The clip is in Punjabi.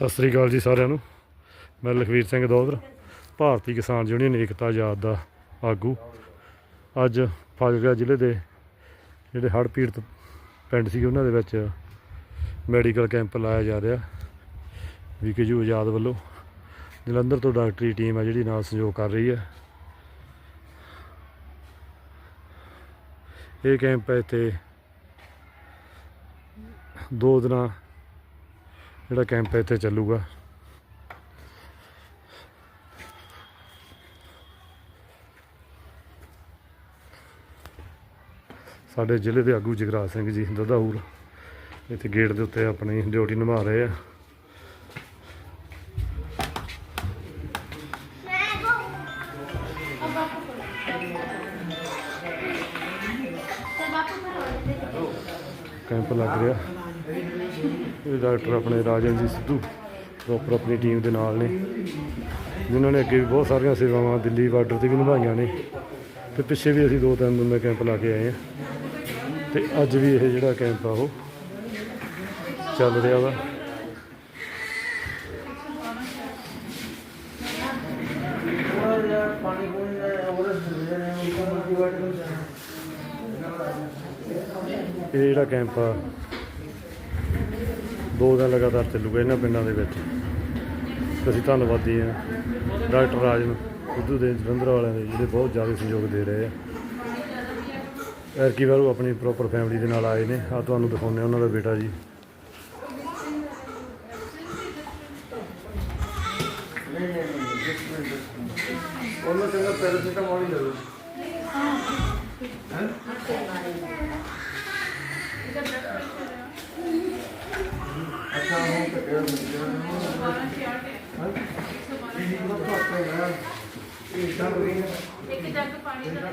ਸਤਿ ਸ੍ਰੀ ਅਕਾਲ ਜੀ ਸਾਰਿਆਂ ਨੂੰ। ਮੈਂ ਲਖਵੀਰ ਸਿੰਘ ਦੋਦਰ ਭਾਰਤੀ ਕਿਸਾਨ ਯੂਨੀਅਨ ਏਕਤਾ ਆਜ਼ਾਦ ਦਾ ਆਗੂ। ਅੱਜ ਫਾਜ਼ਿਲਕਾ ਜ਼ਿਲ੍ਹੇ ਦੇ ਜਿਹੜੇ ਹੜ੍ਹ ਪੀੜਤ ਪਿੰਡ ਸੀ ਉਹਨਾਂ ਦੇ ਵਿੱਚ ਮੈਡੀਕਲ ਕੈਂਪ ਲਾਇਆ ਜਾ ਰਿਹਾ। ਵੀਕੇਯੂ ਆਜ਼ਾਦ ਵੱਲੋਂ ਜਲੰਧਰ ਤੋਂ ਡਾਕਟਰੀ ਟੀਮ ਹੈ ਜਿਹੜੀ ਨਾਲ ਸਹਿਯੋਗ ਕਰ ਰਹੀ ਹੈ। ਇਹ ਕੈਂਪ ਇੱਥੇ ਦੋ ਦਿਨਾਂ ਜਿਹੜਾ ਕੈਂਪ ਇੱਥੇ ਚੱਲੂਗਾ। ਸਾਡੇ ਜ਼ਿਲ੍ਹੇ ਦੇ ਆਗੂ ਜਗਰਾਜ ਸਿੰਘ ਜੀ ਦਦਾਹੂਰ ਇੱਥੇ ਗੇਟ ਦੇ ਉੱਤੇ ਆਪਣੀ ਡਿਊਟੀ ਨਿਭਾ ਰਹੇ ਆ। ਕੈਂਪ ਲੱਗ ਰਿਹਾ। ਇਹ ਡਾਕਟਰ ਆਪਣੇ ਰਾਜਨ ਜੀ ਸਿੱਧੂ ਪ੍ਰੋਪਰ ਆਪਣੀ ਟੀਮ ਦੇ ਨਾਲ ਨੇ। ਜਿਨ੍ਹਾਂ ਨੇ ਅੱਗੇ ਵੀ ਬਹੁਤ ਸਾਰੀਆਂ ਸੇਵਾਵਾਂ ਦਿੱਲੀ ਬਾਰਡਰ ਤੇ ਵੀ ਨਿਭਾਈਆਂ ਨੇ। ਤੇ ਪਿੱਛੇ ਵੀ ਅਸੀਂ ਦੋ ਤਿੰਨ ਦਿਨ ਦਾ ਕੈਂਪ ਲਾ ਕੇ ਆਏ ਆ ਤੇ ਅੱਜ ਵੀ ਇਹ ਜਿਹੜਾ ਕੈਂਪ ਆ ਉਹ ਚੱਲ ਰਿਹਾ ਵਾ। ਇਹ ਜਿਹੜਾ ਕੈਂਪ ਆ ਦੋ ਦਿਨ ਲਗਾਤਾਰ ਚੱਲੂਗਾ ਇਹਨਾਂ ਪਿੰਡਾਂ ਦੇ ਵਿੱਚ। ਅਸੀਂ ਧੰਨਵਾਦੀ ਹਾਂ ਡਾਕਟਰ ਰਾਜਨ ਨੂੰ, ਸਿੱਧੂ ਦੇ, ਜਲੰਧਰ ਵਾਲਿਆਂ ਦੇ, ਜਿਹੜੇ ਬਹੁਤ ਜ਼ਿਆਦਾ ਸਹਿਯੋਗ ਦੇ ਰਹੇ ਆ। ਐਰਕੀ ਵਾਰ ਆਪਣੀ ਪ੍ਰੋਪਰ ਫੈਮਿਲੀ ਦੇ ਨਾਲ ਆਏ ਨੇ। ਆ ਤੁਹਾਨੂੰ ਦਿਖਾਉਂਦੇ ਆ ਉਹਨਾਂ ਦਾ ਬੇਟਾ ਜੀ। ਉਹਨਾਂ ਚੰਗਾ ਪੈਰਾਸੀਟਾਮੋਲ ਹੀ ਲੈ ਲਓ ਅੱਛਾ ਹੁਣ ਤਾਂ ਕਿਹਾ ਇੱਕ ਜੱਗ ਪਾਣੀ ਦਾ